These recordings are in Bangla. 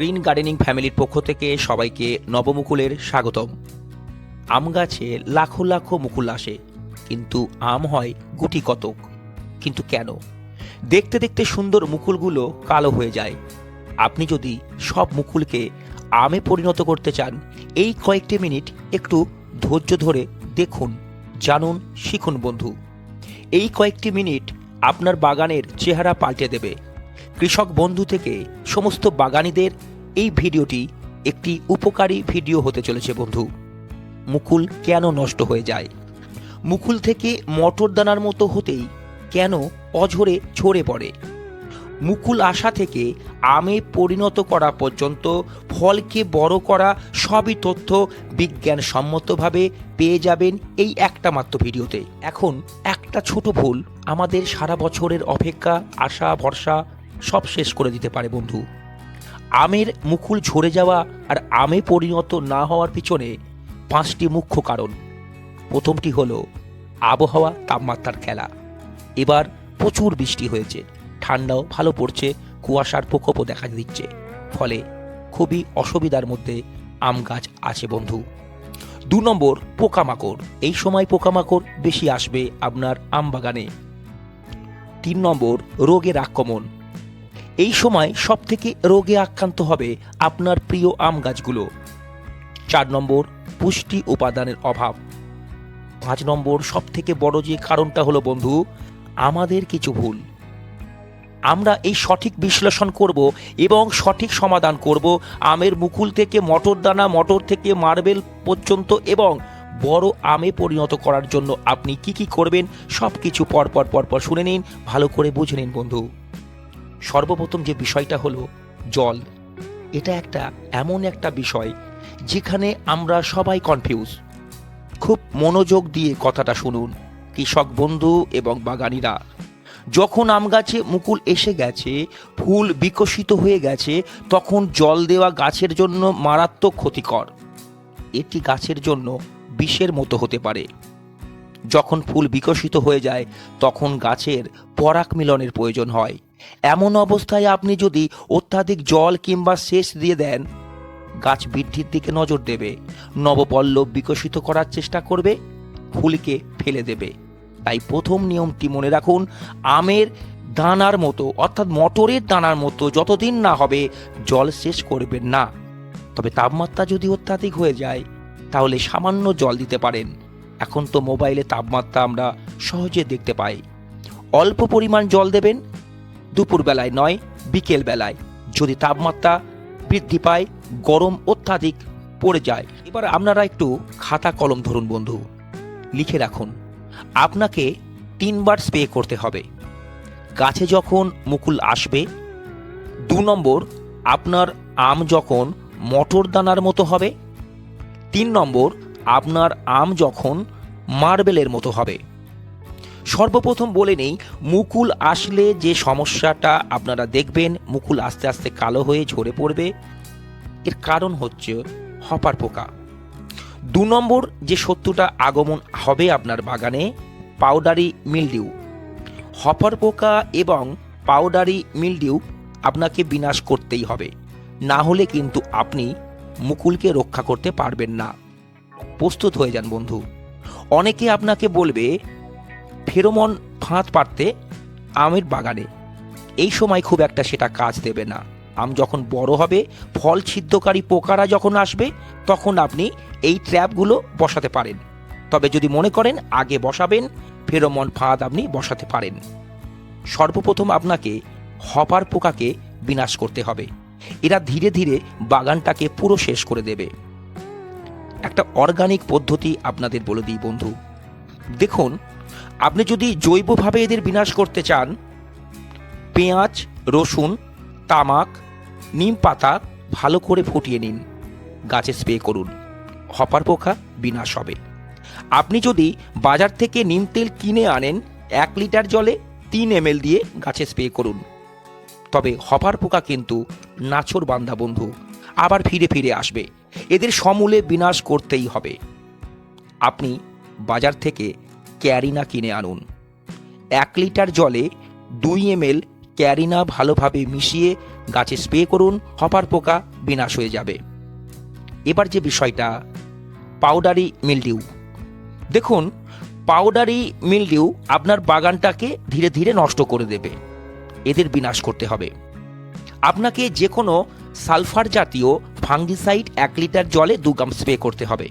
গ্রিন গার্ডেনিং ফ্যামিলির পক্ষ থেকে সবাইকে নবমুকুলের স্বাগতম। আম গাছে লাখো লাখো মুকুল আসে, কিন্তু আম হয় গুটি কতক। কিন্তু কেন? দেখতে দেখতে সুন্দর মুকুলগুলো কালো হয়ে যায়। আপনি যদি সব মুকুলকে আমে পরিণত করতে চান, এই কয়েকটি মিনিট একটু ধৈর্য ধরে দেখুন, জানুন, শিখুন বন্ধু। এই কয়েকটি মিনিট আপনার বাগানের চেহারা পাল্টে দেবে। কৃষক বন্ধু থেকে সমস্ত বাগানীদের এই ভিডিওটি একটি উপকারী ভিডিও হতে চলেছে, বন্ধু। মুকুল কেন নষ্ট হয়ে যায়? মুকুল থেকে মটর দানার মতো হতেই কেন অঝরে ঝরে পড়ে? মুকুল আসা থেকে আমে পরিণত করা পর্যন্ত ফলকে বড় করা সবই তথ্য বিজ্ঞানসম্মতভাবে পেয়ে যাবেন এই একটা মাত্র ভিডিওতে। এখন একটা ছোট ভুল আমাদের সারা বছরের অপেক্ষা, আশা, ভরসা সব শেষ করে দিতে পারে, বন্ধু। আমের মুকুল ঝরে যাওয়া আর আমে পরিণত না হওয়ার পিছনে পাঁচটি মুখ্য কারণ। প্রথমটি হলো, আবহাওয়া তাপমাত্রার খেলা। এবার প্রচুর বৃষ্টি হয়েছে, ঠান্ডাও ভালো পড়ছে, কুয়াশার প্রকোপও দেখা দিচ্ছে। ফলে খুবই অসুবিধার মধ্যে আম গাছ আছে বন্ধু। দু নম্বর, পোকামাকড়। এই সময় পোকামাকড় বেশি আসবে আপনার আম বাগানে তিন নম্বর, রোগের আক্রমণ। এই সময় সব থেকে রোগে আক্রান্ত হবে আপনার প্রিয় আম গাছগুলো। চার নম্বর, পুষ্টি উপাদানের অভাব। পাঁচ নম্বর সব থেকে বড় যে কারণটা হলো, বন্ধু, আমাদের কিছু ভুল। আমরা এই সঠিক বিশ্লেষণ করব এবং সঠিক সমাধান করব আমের মুকুল থেকে মটর দানা, মটর থেকে মার্বেল পর্যন্ত এবং বড় আমে পরিণত করার জন্য আপনি কি কি করবেন সব কিছু পরপর পরপর শুনে নিন, ভালো করে বুঝে নিন, বন্ধু। সর্বপ্রথম যে বিষয়টা হলো জল, এটা একটা এমন একটা বিষয় যেখানে আমরা সবাই কনফিউজ খুব মনোযোগ দিয়ে কথাটা শুনুন, কৃষক বন্ধু এবং বাগানিরা। যখন আম গাছে মুকুল এসে গেছে, ফুল বিকশিত হয়ে গেছে, তখন জল দেওয়া গাছের জন্য মারাত্মক ক্ষতিকর। এটি গাছের জন্য বিষের মতো হতে পারে। যখন ফুল বিকশিত হয়ে যায়, তখন গাছের পরাগ মিলনের প্রয়োজন হয়। এমন অবস্থায় আপনি যদি অত্যাধিক জল কিংবা সেচ দিয়ে দেন, গাছ বৃদ্ধির দিকে নজর দেবে, নবপল্লব বিকশিত করার চেষ্টা করবে, ফুলকে ফেলে দেবে। তাই প্রথম নিয়মটি মনে রাখুন, আমের দানার মতো, অর্থাৎ মটরের দানার মতো যতদিন না হবে, জল শেষ করবেন না। তবে তাপমাত্রা যদি অত্যাধিক হয়ে যায়, তাহলে সামান্য জল দিতে পারেন। এখন তো মোবাইলে তাপমাত্রা আমরা সহজে দেখতে পাই। অল্প পরিমাণ জল দেবেন দুপুরবেলায় নয় বিকেল বেলায় যদি তাপমাত্রা বৃদ্ধি পায়, গরম অত্যাধিক পড়ে যায়। এবার আপনারা একটু খাতা কলম ধরুন বন্ধু। লিখে রাখুন, আপনাকে তিনবার স্প্রে করতে হবে। গাছে যখন মুকুল আসবে, দু নম্বর, আপনার আম যখন মটর দানার মতো হবে, তিন নম্বর, আপনার আম যখন মার্বেলের মতো হবে। সর্বপ্রথম বলে নেই, মুকুল আসলে যে সমস্যাটা আপনারা দেখবেন, মুকুল আস্তে আস্তে কালো হয়ে ঝরে পড়বে। এর কারণ হচ্ছে হপার পোকা। দু নম্বর যে শত্রুটা আগমন হবে আপনার বাগানে, পাউডারি মিলডিউ। হপার পোকা এবং পাউডারি মিলডিউ আপনাকে বিনাশ করতেই হবে। না হলে কিন্তু আপনি মুকুলকে রক্ষা করতে পারবেন না। প্রস্তুত হয়ে যান বন্ধু। অনেকে আপনাকে বলবে ফেরোমন ফাঁদ পারতে আমের বাগানে। এই সময় খুব একটা সেটা কাজ দেবে না। আম যখন বড় হবে, ফল ছিদ্রকারী পোকারা যখন আসবে, তখন আপনি এই ট্র্যাপগুলো বসাতে পারেন। তবে যদি মনে করেন আগে বসাবেন, ফেরোমন ফাঁদ আপনি বসাতে পারেন। সর্বপ্রথম আপনাকে হপার পোকাকে বিনাশ করতে হবে। এরা ধীরে ধীরে বাগানটাকে পুরো শেষ করে দেবে। একটা অর্গানিক পদ্ধতি আপনাদের বলে দিই বন্ধু। দেখুন আপনি যদি জৈবভাবে এদের বিনাশ করতে চান, পেঁয়াজ, রসুন, তামাক, নিম পাতা ভালো করে ফুটিয়ে নিন। গাছে স্প্রে করুন। হপার পোকা বিনাশ হবে। আপনি যদি বাজার থেকে নিম তেল কিনে আনেন, এক লিটার জলে তিন এম দিয়ে গাছে স্প্রে করুন। তবে হপার পোকা কিন্তু নাছর বান্ধা বন্ধু, আবার ফিরে ফিরে আসবে। এদের সমূলে বিনাশ করতেই হবে। আপনি বাজার থেকে ক্যারিনা কিনে আনুন। এক লিটার জলে দুই এম এল ক্যারিনা ভালোভাবে মিশিয়ে গাছে স্প্রে করুন, হপার পোকা বিনাশ হয়ে যাবে। এবার যে বিষয়টা, পাউডারি মিলডিউ। দেখুন, পাউডারি মিলডিউ আপনার বাগানটাকে ধীরে ধীরে নষ্ট করে দেবে। এদের বিনাশ করতে হবে। আপনাকে যে কোনো সালফার জাতীয় ফাঙ্গিসাইড এক লিটার জলে দু গ্রাম স্প্রে করতে হবে।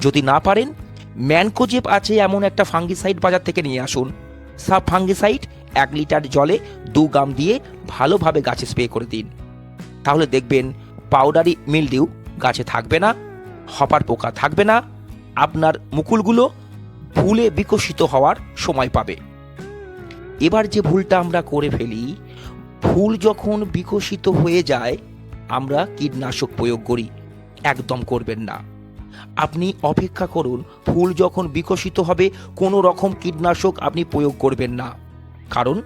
যদি না পারেন ম্যানকোজেব আছে এমন একটা ফাঙ্গিসাইড বাজার থেকে নিয়ে আসুন। সাব ফাঙ্গিসাইড এক লিটার জলে দু গ্রাম দিয়ে ভালোভাবে গাছে স্প্রে করে দিন। তাহলে দেখবেন পাউডারি মিলডিউ গাছে থাকবে না, হপার পোকা থাকবে না, আপনার মুকুলগুলো ভুলে বিকশিত হওয়ার সময় পাবে। এবার যে ভুলটা আমরা করে ফেলি ফুল যখন বিকশিত হয়ে যায়, আমরা কীটনাশক প্রয়োগ করি। একদম করবেন না। আপনি অপেক্ষা করুন, ফুল যখন বিকশিত হবে, কোনো রকম কীটনাশক আপনি প্রয়োগ করবেন না। কারণ,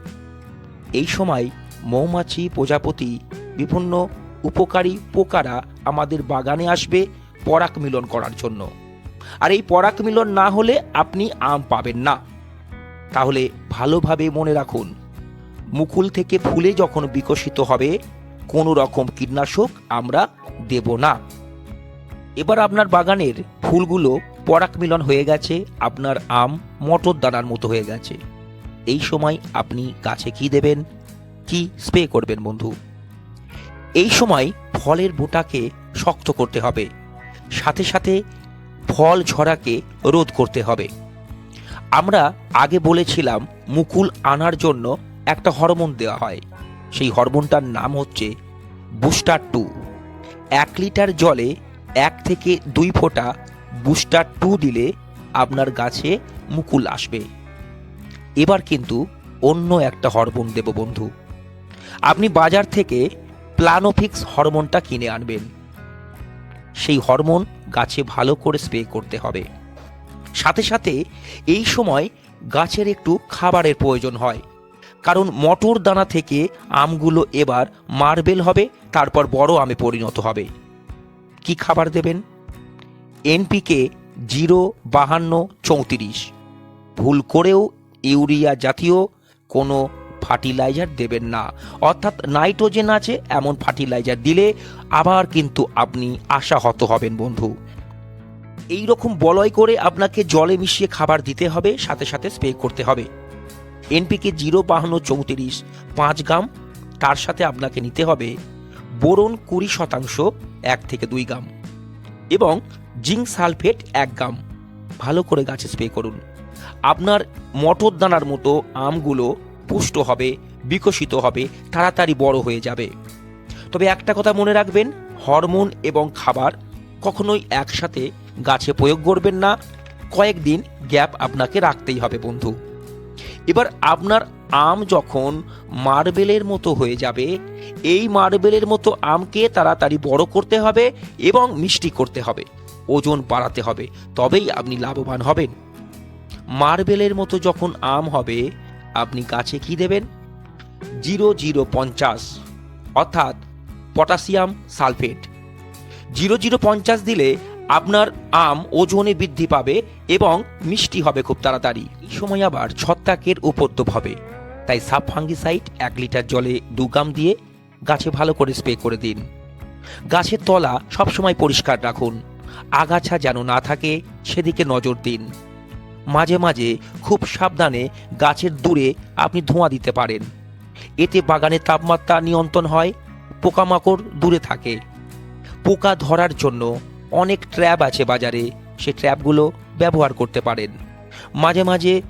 এই সময় মৌমাছি প্রজাপতি বিভিন্ন উপকারী পোকারা আমাদের বাগানে আসবে পরাগ মিলন করার জন্য। আর এই পরাগ মিলন না হলে আপনি আম পাবেন না। তাহলে ভালোভাবে মনে রাখুন, মুকুল থেকে ফুলে যখন বিকশিত হবে, কোনো রকম কীটনাশক আমরা দেব না। এবার আপনার বাগানের ফুলগুলো পরাগ মিলন হয়ে গেছে, আপনার আম মটর দানার মতো হয়ে গেছে। এই সময় আপনি গাছে কি দেবেন? কি স্প্রে করবেন বন্ধু? এই সময় ফলের বোটাকে শক্ত করতে হবে। সাথে সাথে ফল ঝরাকে রোধ করতে হবে। আমরা আগে বলেছিলাম মুকুল আনার জন্য একটা হরমোন দেওয়া হয়। সেই হরমোনটার নাম হচ্ছে বুস্টার টু। এক লিটার জলে এক থেকে দুই ফোঁটা বুস্টার টু দিলে আপনার গাছে মুকুল আসবে। এবার কিন্তু অন্য একটা হরমোন দেব বন্ধু। আপনি বাজার থেকে প্লানোফিক্স হরমোনটা কিনে আনবেন। সেই হরমোন গাছে ভালো করে স্প্রে করতে হবে। সাথে সাথে এই সময় গাছের একটু খাবারের প্রয়োজন হয়। কারণ মটর দানা থেকে আমগুলো এবার মার্বেল হবে, তারপর বড় আমে পরিণত হবে। কি খাবার দেবেন? এনপিকে জিরো বাহান্ন চৌত্রিশ। ভুল করেও ইউরিয়া জাতীয় কোনো ফার্টিলাইজার দেবেন না। অর্থাৎ নাইট্রোজেন আছে, এমন ফার্টিলাইজার দিলে আবার কিন্তু আপনি আশাহত হবেন বন্ধু। এই রকম বলয় করে আপনাকে জলে মিশিয়ে খাবার দিতে হবে, সাথে সাথে স্প্রে করতে হবে। এনপিকে জিরো বাহান্ন চৌত্রিশ, পাঁচ গ্রাম, তার সাথে আপনাকে নিতে হবে বোরন কুড়ি শতাংশ, এক থেকে দুই গ্রাম। এবং জিঙ্ক সালফেট এক গ্রাম। ভালো করে গাছে স্প্রে করুন। আপনার মটর দানার মতো আমগুলো পুষ্ট হবে, বিকশিত হবে, তাড়াতাড়ি বড় হয়ে যাবে। তবে একটা কথা মনে রাখবেন, হরমোন এবং খাবার কখনোই একসাথে গাছে প্রয়োগ করবেন না। কয়েকদিন গ্যাপ আপনাকে রাখতেই হবে, বন্ধু। এবার আপনার আম যখন মার্বেলের মতো হয়ে যাবে, এই মার্বেলের মতো আমকে তাড়াতাড়ি বড় করতে হবে এবং মিষ্টি করতে হবে, ওজন বাড়াতে হবে, তবেই আপনি লাভবান হবেন। মার্বেলের মতো যখন আম হবে, আপনি গাছে কি দেবেন? জিরো জিরো পঞ্চাশ, অর্থাৎ পটাশিয়াম সালফেট। জিরো জিরো পঞ্চাশ দিলে আপনার আম ওজনে বৃদ্ধি পাবে এবং মিষ্টি হবে খুব তাড়াতাড়ি। এই সময় আবার ছত্রাকের উপদ্রব হবে। তাই সাব ফাঙ্গিসাইড এক লিটার জলে দু গ্রাম দিয়ে গাছে ভালো করে স্প্রে করে দিন। গাছের তলা সবসময় পরিষ্কার রাখুন। আগাছা যেন না থাকে, সেদিকে নজর দিন। মাঝে মাঝে খুব সাবধানে গাছের দূরে আপনি ধোঁয়া দিতে পারেন। এতে বাগানের তাপমাত্রা নিয়ন্ত্রণ হয়, পোকামাকড় দূরে থাকে। পোকা ধরার জন্য অনেক ট্র্যাপ আছে বাজারে, সে ট্র্যাপগুলো ব্যবহার করতে পারেন। মাঝে মাঝে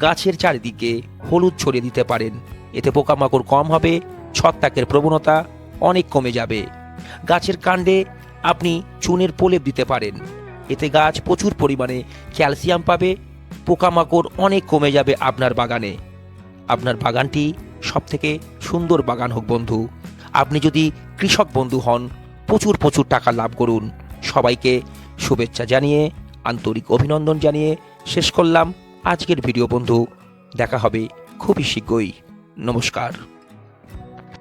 গাছের চারিদিকে হলুদ ছড়িয়ে দিতে পারেন। এতে পোকামাকড় কম হবে, ছত্রাকের প্রবণতা অনেক কমে যাবে। গাছের কাণ্ডে আপনি চুনের প্রলেপ দিতে পারেন। এতে গাছ প্রচুর পরিমাণে ক্যালসিয়াম পাবে, পোকামাকড় অনেক কমে যাবে আপনার বাগানে। আপনার বাগানটি সবথেকে সুন্দর বাগান হোক বন্ধু। আপনি যদি কৃষক বন্ধু হন, প্রচুর প্রচুর টাকা লাভ করুন। সবাইকে শুভেচ্ছা জানিয়ে, আন্তরিক অভিনন্দন জানিয়ে শেষ করলাম আজকের ভিডিও বন্ধু। দেখা হবে খুবই শীঘ্রই। নমস্কার।